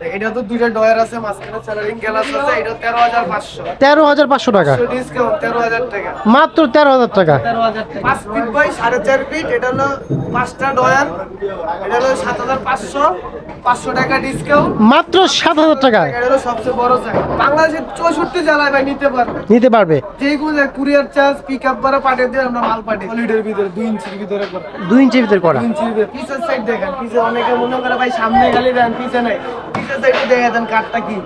এটা তো দুইটা ডয়ার আছে মাঝখানে স্যালারিং গ্লাস আছে এটা পাঁচশো। তেরো হাজার পাঁচশো টাকা। ডিসকাউন্ট তেরো হাজার টাকা। মাত্র তেরো হাজার টাকা। তেরো হাজার টাকা। পাঁচ ফিট বাই সাড়ে চার ফিট এটা হলো পাঁচটা ডয়ার এটা হলো সাত হাজার পাঁচশো পাঁচশো টাকা ডিসকাউন্ট মাত্র সাত হাজার টাকা। এটা হলো সবচেয়ে বড় জায়গা। বাংলাদেশের চৌষট্টি জেলায় ভাই নিতে পারবে। নিতে পারবে। যে কোনো কুরিয়ার চার্জ পিক আপ ভাড়া পাঠিয়ে দিয়ে আমরা মাল পাঠিয়ে সলিডের ভিতরে দুই ইঞ্চির ভিতরে করে। দুই ইঞ্চির ভিতরে করা। দুই ইঞ্চির ভিতরে। পিসের সাইড দেখেন পিছে অনেকে মনে করে ভাই সামনে গেলে দেন পিছে নাই পিসের সাইডে দেখে দেন কাঠটা কি?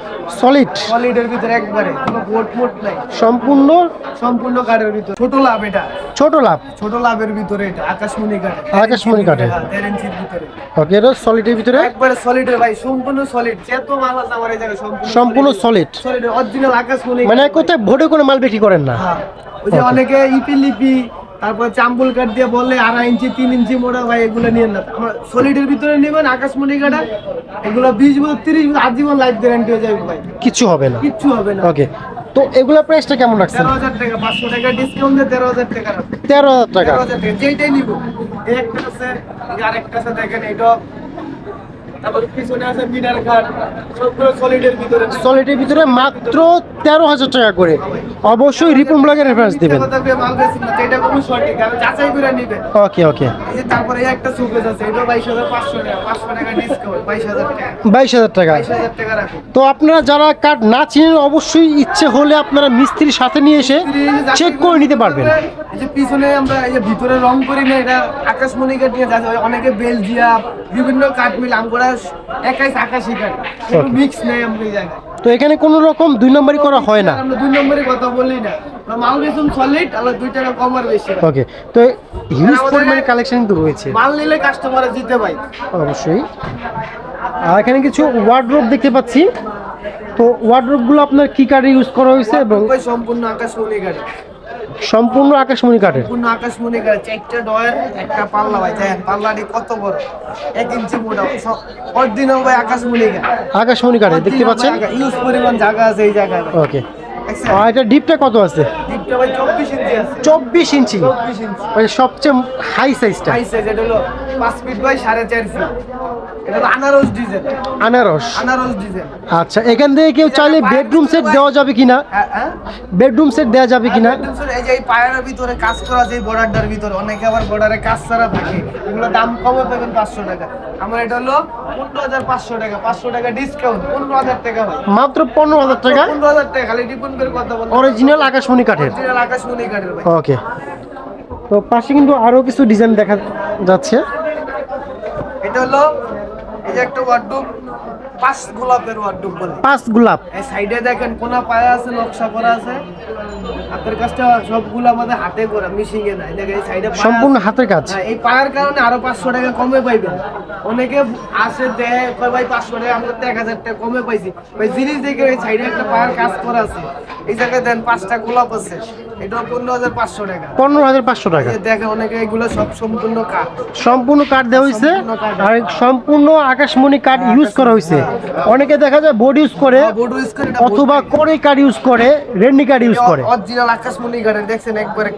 সলিড সলিডের ভিতরে একবারে কোনো বোট মোট নাই। সম্পূর্ণ? সম্পূর্ণ কাঠের ভিতরে। ছোট লাভ এটা। ছোট লাভ। ছোট লাভের ভিতরে এটা আকাশমণি কাঠে। আকাশমণি কাঠের। হ্যাঁ, ইঞ্চির ভিতরে। ওকে এটা সলিডের ভিতরে? একবারে সলিডের ভাই সম্পূর্ণ সলিড যত মাল আছে আমার এই জায়গায় সম্পূর্ণ সম্পূর্ণ সলিড সলিড অরিজিনাল আকাশমণি মানে। কোথায় ভোটে কোনো মাল বিক্রি করেন না? হ্যাঁ, ওই যে অনেকে ইপি লিপি তারপর চাম্বুল কাঠ দিয়ে বললে আড়াই ইঞ্চি তিন ইঞ্চি মোটা ভাই এগুলো নিয়ে না। আমার সলিডের ভিতরে নেবেন আকাশমণি কাঠা এগুলো বিশ বছর তিরিশ বছর আজীবন লাইফ গ্যারান্টি হয়ে যাবে ভাই। কিছু হবে না। কিচ্ছু হবে না। ওকে তো এগুলা প্রাইসটা কেমন রাখছেন? তেরো হাজার টাকা পাঁচশো টাকা ডিসকাউন্ট দিয়ে তেরো হাজার টাকা রাখব। তেরো হাজার টাকা। তেরো হাজার টাকা যেইটাই নিবো। একটা আছে আরেকটা আছে দেখেন এটা তারপর পিছনে আছে মিনার কাঠ সবগুলো সলিডের ভিতরে। সলিডের ভিতরে মাত্র তেরো হাজার টাকা করে। অবশ্যই রিপন ব্লগের রেফারেন্স দিবেন। ওকে ওকে বাইশ হাজার টাকা তো আপনারা যারা কার্ড না চিনেন অবশ্যই ইচ্ছে হলে আপনারা মিস্ত্রির সাথে নিয়ে এসে চেক করে নিতে পারবেন। এই যে পিছনে আমরা এই যে ভিতরে রং করি না এটা আকাশমণি কাঠ নিয়ে যাচ্ছে অনেকে বেলজিয়াম বিভিন্ন কাঠ মিল আমরা একাইশ আকাশি কাঠ মিক্স নেই আমরা জায়গায়। তো এখানে কোনো রকম দুই নম্বরই করা হয় না। আমরা দুই নম্বরই কথা বলি না। মাল বেসুন সলিড আর দুই টাকা কম আর বেশি ওকে তো হিউজ পরিমাণে কালেকশন কিন্তু রয়েছে। মাল নিলে কাস্টমারে জিতে অবশ্যই। আর এখানে কিছু ওয়ার্ড্রোব দেখতে পাচ্ছি। তো ওয়ার্ডরোবগুলো আপনার কি কার্ডে ইউজ করা হয়েছে এবং সম্পূর্ণ আকাশ সম্পূর্ণ আকাশমণি কাঠের। সম্পূর্ণ আকাশমণি কাঠের চারটা ডয়ের একটা পাল্লা ভাই দেখেন পাল্লাটি কত বড়? এক ইঞ্চি মোটা অরিজিনাল ভাই আকাশমণি কাঠ। আকাশমণি কাঠের দেখতে পাচ্ছেন? ইউজ পরিমাণ জায়গা আছে এই জায়গায়। ওকে এটা ডিপটা কত আছে? চব্বিশ ইঞ্চি সবচেয়ে হাই সাইজটা হাই সাইজ এটা হলো পাঁচ ফিট বাই সাড়ে চার ফিট আনারস আচ্ছা এখান থেকে কেউ চাইলে বেডরুম সেট দেওয়া যাবে কিনা? হ্যাঁ হ্যাঁ। বেডরুম সেট দেওয়া যাবে কিনা? এই যে এই পায়ের ভিতরে কাজ করা বর্ডারটার ভিতরে অনেকে আবার বর্ডারে কাজ ছাড়া থাকে। এগুলো দাম কমে পাবেন পাঁচশো টাকা। আমার এটা হলো পনেরো হাজার পাঁচশো টাকা পাঁচশো টাকা ডিসকাউন্ট পনেরো হাজার টাকা মাত্র পনেরো হাজার টাকা? পনেরো হাজার টাকা খালি ডিপেন্ড অরিজিনাল আকাশমণি কাঠের। আকাশমণি কাঠের ওকে তো পাশে কিন্তু আরও কিছু ডিজাইন দেখা যাচ্ছে। এটা হলো এই যে একটা ওয়ার্ডরোব পাঁচ গোলাপের ওয়ার্ডরোব বলে। পাঁচ গোলাপ। এই সাইডে দেখেন কোনা পায়া আছে নকশা করা আছে। হাতের কাজটা সবগুলো আমাদের হাতে করা মিশিং এ নাই। দেখেন এই সাইডে সম্পূর্ণ হাতের কাজ? হ্যাঁ, এই পায়ের কারণে আরও পাঁচশো টাকা কমে পাইবেন। অনেকে আসে দেয় কয় ভাই পাঁচশো টাকা আমরা তো এক হাজার টাকা কমে পাইছি। ভাই জিনিস দেখে এই সাইডে একটা পায়ের কাজ করা আছে। এই জায়গায় দেন পাঁচটা গোলাপ আছে। এটা পনেরো হাজার পাঁচশো টাকা। পনেরো হাজার পাঁচশো টাকা। দেখেন অনেকে এগুলো সব সম্পূর্ণ সম্পূর্ণ দেওয়া আর সম্পূর্ণ আকাশমণি ইউজ করা হয়েছে অনেকে দেখা যায় বোর্ড ইউজ করে বোর্ড ইউজ করে অথবা করে। ইউজ করে রেন্ডি ইউজ করে। অরিজিনাল আকাশমণি দেখছেন একবারে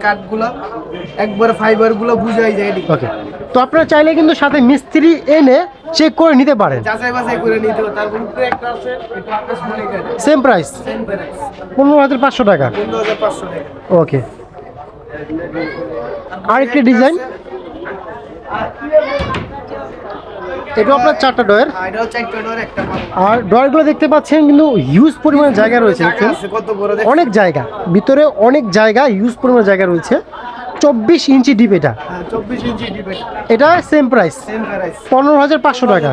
একবারে ফাইবারগুলো বুঝাই যায় ওকে তো আপনারা চাইলে কিন্তু সাথে মিস্ত্রি এনে চেক করে নিতে পারেন। যাচাই বাছাই করে নিতে হবে। তারপর উপরে একটা আছে এটা আকাশমণি কাঠ। সেম প্রাইস সেম প্রাইস পনেরো হাজার পাঁচশো টাকা। পনেরো হাজার পাঁচশো টাকা। ওকে। আরেকটি ডিজাইন। এটা আপনার চারটা ডয়ের আর পাল্লা। আর ডয়ারগুলো দেখতে পাচ্ছেন কিন্তু হিউজ পরিমাণে জায়গা রয়েছে অনেক জায়গা ভিতরে অনেক জায়গা হিউজ পরিমাণে জায়গা রয়েছে। চব্বিশ ইঞ্চি ডিপ এটা। হ্যাঁ, ডিবেট এটা। সেম প্রাইস পনেরো হাজার পাঁচশো টাকা।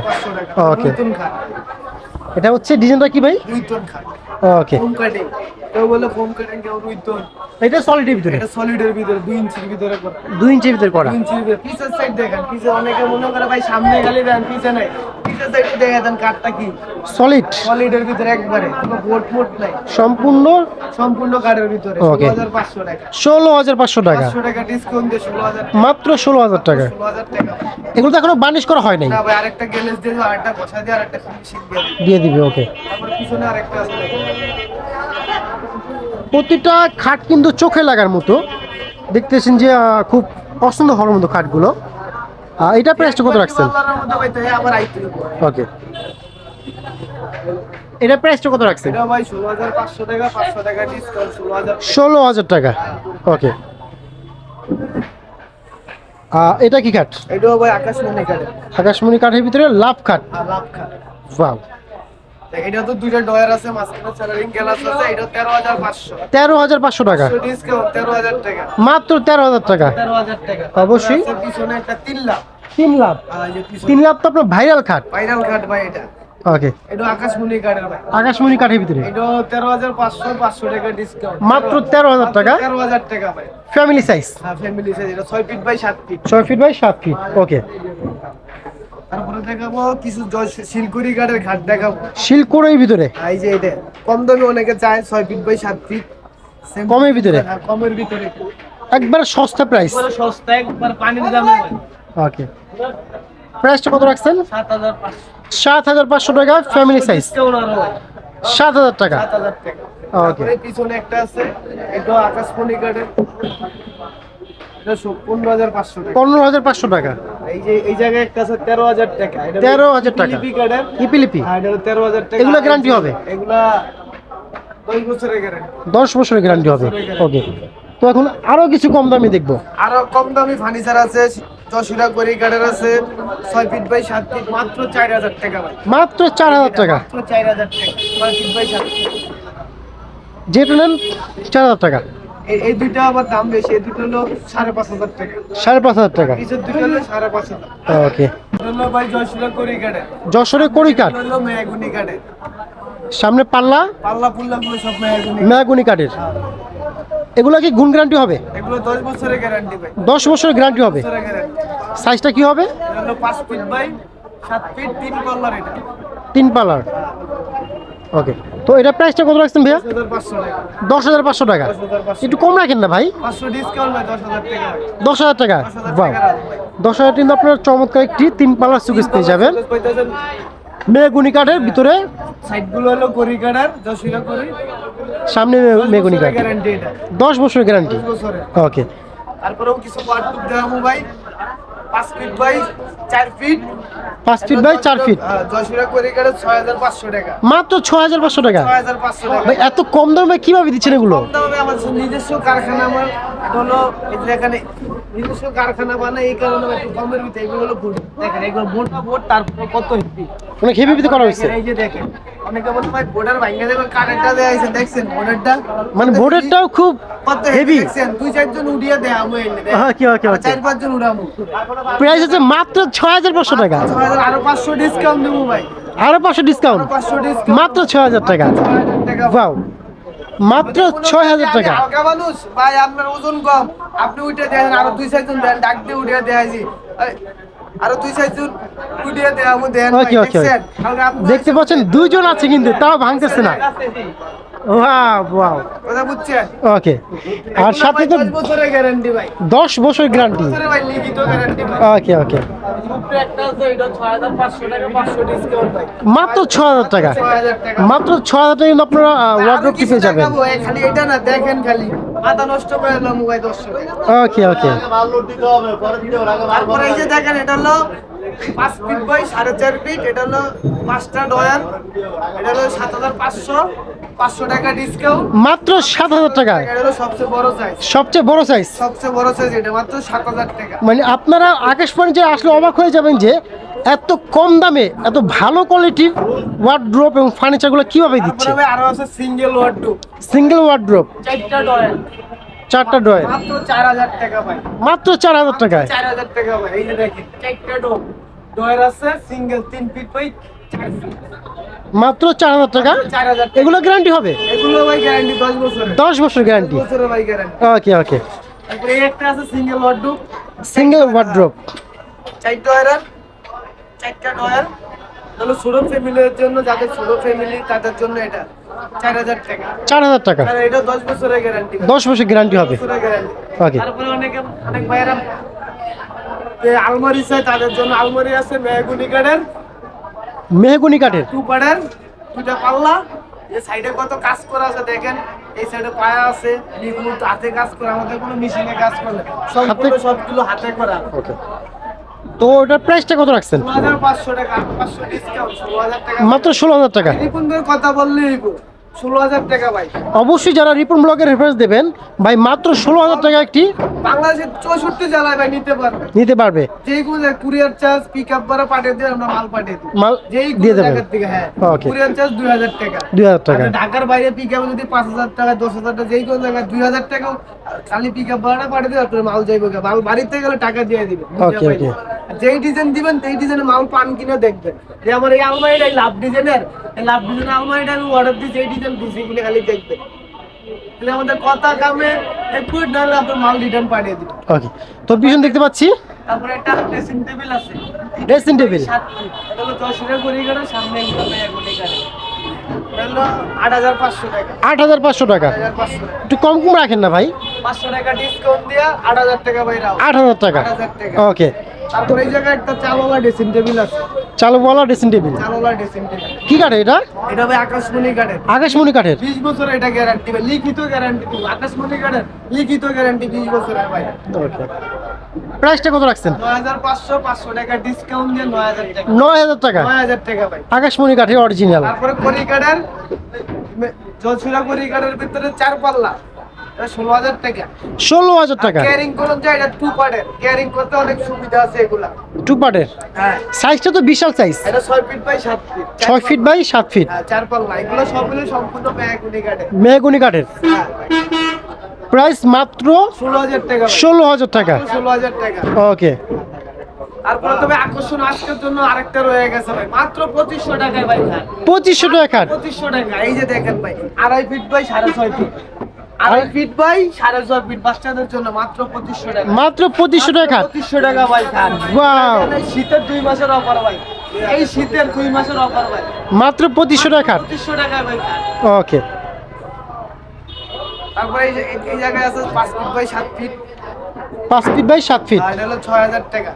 ওকে এটা হচ্ছে ডিজাইনটা কি ভাই? দুই খাট। ওকে। ফোম কাটিং কেউ বলে ফোম কাটিং কেউ দুই টন এটা সলিডের ভিতরে? এটা সলিডের ভিতরে দুই ইঞ্চির ভিতরে করা। দুই ইঞ্চির ভিতরে করা। দুই ইঞ্চির ভিতরে। পিসের সাইড দেখেন পিছে অনেকে মনে করে ভাই সামনে গেলে দেন পিছে নাই। পিসের সাইডে দেখে দেন কাঠটা কি? সলিড সলিডের ভিতরে একবারে কোনো বোট মোট নাই। সম্পূর্ণ? সম্পূর্ণ কাঠের ভিতরে Okay. ষোলো হাজার পাঁচশো টাকা। ষোলো হাজার পাঁচশো টাকা। পাঁচশো টাকা ডিসকাউন্ট দিয়ে ষোলো হাজার মাত্র ষোলো হাজার টাকা। ষোলো হাজার টাকা। এগুলো তো এখনও বার্নিশ করা হয় নাই। না ভাই আরেকটা গ্যালেজ দিয়ে আরেকটা বসা দিয়ে আরেকটা ফিনিশিং দিয়ে দিবো। ওকে। প্রতিটা খাট কিন্তু চোখে লাগার মতো। দেখতেছেন যে খুব পছন্দ হওয়ার মতো খাটগুলো। এটা প্রাইসটা কত রাখছেন। ওকে এটা প্রাইসটা কত রাখছেন? ষোলো হাজার টাকা ওকে এটা কি কাঠ ভাই আকাশমণি কাঠের ভিতরে লাভ কাঠ লাভ খাট। বাহ এটা তো দুইটা ডয়ার আছে মাঝখানে স্যালারিং গ্লাস এটা টাকা। ডিসকাউন্ট মাত্র টাকা? অবশ্যই। পিছনে একটা লাখ। তো আপনার ভাইরাল খাট ভাইরাল ভাই এটা। ওকে এটা আকাশমণি কাঠের ভাই। আকাশমণি কাঠের ভিতরে? এটা টাকা ডিসকাউন্ট মাত্র তেরো হাজার টাকা? ভাই। ফ্যামিলি সাইজ হ্যাঁ ফ্যামিলি সাইজ এটা ছয় ফিট বাই সাত ফিট ছয় ফিট বাই সাত ফিট ওকে তারপরে দেখাবো কিছু শিলকুড়ি কাঠের ঘাট দেখাবো। শিলকোড়ের ভিতরে? এই যে এটা কম দামে অনেকে চায় ছয় ফিট বাই সাত ফিট কমের ভিতরে? হ্যাঁ, কমের ভিতরে। একবার সস্তা প্রাইস সস্তা একবার পানির দামে ওকে প্রাইসটা কত রাখছেন? সাত হাজার পাঁচশো। সাত হাজার পাঁচশো টাকা ফ্যামিলি সাইজ সাত হাজার টাকা। ওকে পিছনে একটা আছে এটা আকাশমণি কাঠের পনেরো হাজার পাঁচশো টাকা। পনেরো হাজার পাঁচশো টাকা। এই যে এই জায়গায় একটা আছে তেরো হাজার টাকা। এটা 13,000 টাকা। লিপি ইপিলিপি তেরো হাজার এগুলো guarantee হবে? দশ বছরের গ্যারান্টি গ্যারান্টি হবে? ওকে তো এখন আরও কিছু কম দামি দেখব? আরও কম দামি ফার্নিচার আছে কাঠের আছে ছয় ফিট বাই সাত ফিট মাত্র চার হাজার টাকা মাত্র চার হাজার টাকা। মাত্র চার হাজার টাকা। ছয় ফিট বাই সাত যেটা নেন চার হাজার টাকা। এই- এই দুইটা আবার দাম বেশি এই দুটো হলো সাড়ে পাঁচ হাজার টাকা। সাড়ে পাঁচ হাজার টাকা। পিছের দুটো হলো সাড়ে পাঁচ হাজার। ওকে। হলো ভাই জয়সিরা করি কাঠের যশোরে কড়ি কাঠ হলো মেয়াগুনি কাঠের। সামনে পাল্লা? পাল্লা পুল্লা গুলো সব মেয়াগুনি মেয়াগুনি কাঠের। এগুলো কি গুণ গ্যারান্টি হবে? এগুলো দশ বছরের গ্যারান্টি ভাই। দশ বছরের গ্যারান্টি হবে? সাইজটা কি হবে? হলো পাঁচ ফিট বাই সাত ফিট তিন পাল্লার এটা। তিন পাল্লার। ওকে। তো এটা প্রাইসটা কত রাখছেন ভাইয়া? দশ হাজার পাঁচশো টাকা। একটু কম রাখেন না ভাই। দশ হাজার টাকা বাহ। দশ হাজার কিন্তু আপনার চমৎকার একটি তিন পাল্লার সুকেস পেয়ে যাবেন। মেগুনি কাঠের ভিতরে হলো দশিরা করি সামনে মেগুনি কাঠ। দশ বছরের গ্যারান্টি ওকে। তারপরেও কিছু পার্ট দেখাবো ভাই পাঁচ ফিট বাই চার ফিট পাঁচ ফিট বাই চার ফিট দশিরা করি কাটার ছয় হাজার পাঁচশো টাকা। মাত্র ছ হাজার পাঁচশো টাকা? ছয় হাজার পাঁচশো টাকা। ভাই এত কম দামে কীভাবে দিচ্ছেন এগুলো? কম দামে আমার নিজস্ব কারখানা আমার। হলো এখানে নিজস্ব কারখানা বানায় এই কারণে একটু কমের ভিতরে এগুলো হলো দেখেন এগুলো তারপর কত অনেক ভিতরে করা হয়েছে? এই যে দেখেন অনেকে বলতে ভাই বোর্ডের ভাঙ্গা দেখুন কারেন্টটা দেয়া দেখছেন বোর্ডেরটা মানে বোর্ডেরটাও খুব কত হেভি দেখছেন দুই চারজন উড়িয়ে দেয় আমি এনে হ্যাঁ, কি হয়, কি হয়, কি হয়। চার পাঁচজন উড়ামু প্রাইস হচ্ছে মাত্র ছ হাজার পাঁচশো টাকা। ছয় হাজার আরও পাঁচশো ডিসকাউন্ট দেবো ভাই। আরও পাঁচশো ডিসকাউন্ট পাঁচশো ডিসকাউন্ট মাত্র ছ হাজার টাকা। টাকা। বাও মাত্র ছয় হাজার টাকা। হালকা মানুষ ভাই আপনার ওজন কম। আপনি উঠে দেন আরও দুই চারজন দেন ডাক দিয়ে উঠে দেখাইছি। আরও দুই চারজন উঠে? হালকা আপনি- দেখতে পাচ্ছেন দুইজন আছে কিন্তু তাও ভাঙতেছে না। ওয়াও ওয়াও কথা বুঝছেন ওকে আর সাথে তো বছরের গ্যারান্টি ভাই। বছর গ্যারান্টি ভাই লিখিত গ্যারান্টি ওকে ওকে মাত্র ছ হাজার টাকা। মাত্র ছ হাজার টাকা কিন্তু আপনারা ওয়ার্ড্রোপ কিছু যাবেন। খালি এটা না দেখেন খালি। মাথা নষ্ট করে এলাম মোবাইল দর্শক। ওকে ওকে তারপরে এই যে দেখেন এটা হলো পাঁচ ফিট বাই সাড়ে চার ফিট এটা হলো পাঁচটা ডয়ার এটা হলো সাত হাজার পাঁচশো। পাঁচশো টাকা ডিসকাউন্ট মাত্র সাত হাজার টাকা। সবচেয়ে বড় সাইজ সবচেয়ে বড় সাইজ সবচেয়ে বড় সাইজ এটা মাত্র সাত হাজার টাকা। মানে আপনারা আকাশ ফার্নিচার আসলে অবাক হয়ে যাবেন যে এত কম দামে এত ভালো কোয়ালিটির ওয়ার্ড্রোপ এবং ফার্নিচারগুলো কীভাবে দিচ্ছে? আরও আছে সিঙ্গেল সিঙ্গেল ওয়ার্ড্রোপ চারটা ড্রয়ার মাত্র চার হাজার টাকা ভাই। মাত্র চার হাজার টাকায়। চার হাজার টাকা ভাই এই যে দেখেন। চারটা ডোর ডয়ার আছে সিঙ্গেল তিন ফিট বাই চার ফিট মাত্র চার হাজার টাকা? এগুলো গ্যারান্টি হবে? দশ বছর গ্যারান্টি ওকে ওকে একটা আছে সিঙ্গেল ওয়ার্ড্রোপ ছোট ফ্যামিলির জন্য যাদের ছোট ফ্যামিলি তাদের জন্য এটা চার হাজার টাকা। চার হাজার টাকা। আর এটা দশ বছরের গ্যারান্টি দশ বছর গ্যারান্টি হবে। ওকে অনেকে অনেক ভাইয়েরা আলমারি চাই তাদের জন্য। আলমারি আছে মেহগুনি কাঠের। মেহগুনি কাঠের। টু পাড়ার দুটা পাল্লা এই সাইডে কত কাজ করা আছে দেখেন এই সাইডে পায়া আছে এগুলো তো হাতে কাজ করা আমাদের কোনো মেশিনে কাজ করে। সবগুলো সবগুলো হাতে করা। ওকে। তো ওটার প্রাইসটা কত রাখছেন? ষোলো হাজার পাঁচশো টাকা আট পাঁচশো ডিসকাউন্ট ষোলো হাজার টাকা। মাত্র ষোলো হাজার টাকা। রিপুনদের কথা বললে ষোলো হাজার টাকা ভাই। অবশ্যই যারা রিপন ব্লগের রেফারেন্স দেবেন ভাই মাত্র ষোলো হাজার টাকা একটি বাংলাদেশের চৌষট্টি জেলায় ভাই নিতে পারবে। নিতে পারবে। যেই কোনো কুরিয়ার চার্জ পিক আপ ভাড়া পাঠিয়ে দিয়ে আমরা মাল পাঠিয়ে দিই মাল যেই দিয়ে দেবেন। থেকে হ্যাঁ। কুরিয়ার চার্জ দুই হাজার টাকা। দুই হাজার টাকা। ঢাকার বাইরে পিক আপ যদি পাঁচ হাজার টাকা দশ হাজার টাকা যেই কোনো জায়গায় দুই হাজার টাকা খালি পিক আপ ভাড়া পাঠিয়ে দিবে আপনার মাল যাইবে মাল বাড়িতে গেলে টাকা দিয়ে দিবে Okay, okay. যেই ডিজাইন দিবেন সেই ডিজাইনের মাল পান কিনে দেখবেন। যে আমার এই আলমারিটা লাভ ডিজাইনের লাভ ডিজাইনের আলমারিটা আমি অর্ডার দিচ্ছি এই দিচ্ছি এগুলো খালি দেখবেন তাহলে আমাদের কথা কামে একটু নাহলে আপনার মাল রিটার্ন পাঠিয়ে দিবে। ওকে তো পিছন দেখতে পাচ্ছি? তারপরে একটা ড্রেসিং টেবিল আছে। ড্রেসিং টেবিল এটা হলো দশ হাজার কোটি কাটা সামনে কাটা এটা হলো আট হাজার পাঁচশো টাকা। একটু কম কম রাখেন না ভাই। পাঁচশো টাকা ডিসকাউন্ট দিয়া আট হাজার টাকা বাইরে আট হাজার টাকা। ওকে তারপরে এই জায়গায় একটা চালোলা ড্রেসিং টেবিল আছে। চালুওয়ালা ড্রেসিং টেবিল চালোলা ড্রেসিং টেবিল কি কাঠে এটা? এটা হবে আকাশমণি কাঠের। আকাশমণি কাঠের। বিশ বছর এটা গ্যারান্টি লিখিত গ্যারান্টি আকাশমণি কাঠের। লিখিত গ্যারান্টি বিশ বছরের ভাই। ওকে। প্রাইসটা কত রাখছেন? নয় হাজার পাঁচশো পাঁচশো টাকা ডিসকাউন্ট দিয়ে নয় হাজার টাকা। নয় হাজার টাকা? নয় হাজার টাকা ভাই। আকাশমণি কাঠের অরিজিনাল তারপরে করিকাডের জলসুরা করিকাডের ভিতরে চার পাল্লা। ষোলো হাজার টাকা। ষোলো হাজার টাকা? ক্যারিং করুন যায় এটা টু পার্টের ক্যারিং করতে অনেক সুবিধা আছে এগুলা। টু পার্টের হ্যাঁ সাইজটা তো বিশাল সাইজ এটা ছয় ফিট বাই সাত ফিট ছয় ফিট বাই সাত ফিট হ্যাঁ চার পাল্লা। এগুলো সবগুলো সম্পূর্ণ ব্যাগুনি কাটে মেহগুনি কাঠের। হ্যাঁ। প্রাইস মাত্র ষোলো হাজার টাকা। ষোলো হাজার টাকা। ষোলো হাজার টাকা। ওকে তারপরে তবে আকর্ষণ আজকের জন্য আরেকটা রয়ে গেছে ভাই। মাত্র পঁচিশশো টাকায় ভাই পঁচিশশো টাকা পঁচিশশো টাকা। এই যে দেখেন ভাই আড়াই ফিট বাই সাড়ে ছয় ফিট আড়াই ফিট বাই সাড়ে ছয় ফিট বাচ্চাদের জন্য মাত্র পঁচিশশো টাকা। মাত্র পঁচিশশো টাকা পঁচিশশো টাকা ভাই খান। শীতের দুই মাসের অফার ভাই। এই শীতের দুই মাসের অফার ভাই। মাত্র পঁচিশশো টাকা পঁচিশশো টাকা ভাই ওকে। তারপরে এই জায়গায় আছে পাঁচ ফিট বাই সাত ফিট পাঁচ ফিট বাই সাত ফিট ছয় হাজার টাকা।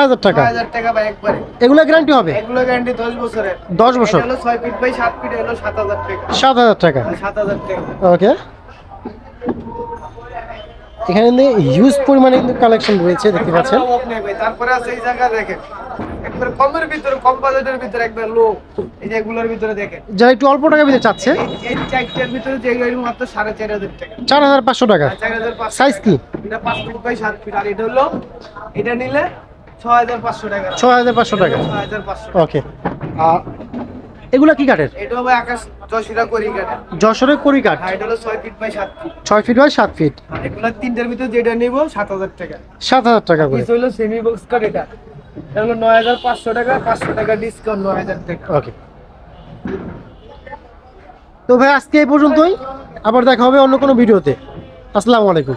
হাজার টাকা। টাকা ভাই একবারে। এগুলো গ্যারান্টি হবে? এগুলো গ্যারান্টি দশ বছরের। দশ বছর। ছয় ফিট বাই সাত ফিট হলো সাত হাজার টাকা। সাত হাজার টাকা। সাত হাজার টাকা। ওকে। এখানে হিউজ পরিমাণে কিন্তু কালেকশন রয়েছে দেখতে পাচ্ছেন। তারপরে আছে এই জায়গা দেখেন একবার কমের ভিতরে কম বাজেটের ভিতরে একবার লো এই যে এগুলোর ভিতরে দেখেন। যারা একটু অল্প টাকা ভিতরে চাচ্ছে এই চারটার ভিতরে যে গাড়ি মাত্র সাড়ে চার হাজার টাকা। চার হাজার পাঁচশো টাকা। চার হাজার পাঁচশো সাইজ কি? এটা পাঁচ ফিট বাই সাত ফিট আর এটা হলো এটা নিলে ছ হাজার পাঁচশো টাকা। ছ হাজার পাঁচশো টাকা। ছ হাজার পাঁচশো ওকে এগুলো কি কাঠের? এটা হবে আকাশ করি কাঠ। এটা হলো ফিট বাই ফিট ছয় ফিট বাই সাত ফিট এগুলো তিনটার ভিতরে যেটা নিবো টাকা। সাত হাজার টাকা করে। হলো সেমি বক্স কাট এটা। হলো টাকা টাকা ডিসকাউন্ট টাকা। ওকে তো ভাই আজকে এই পর্যন্তই। আবার দেখা হবে অন্য কোনো ভিডিওতে। আসসালামু আলাইকুম।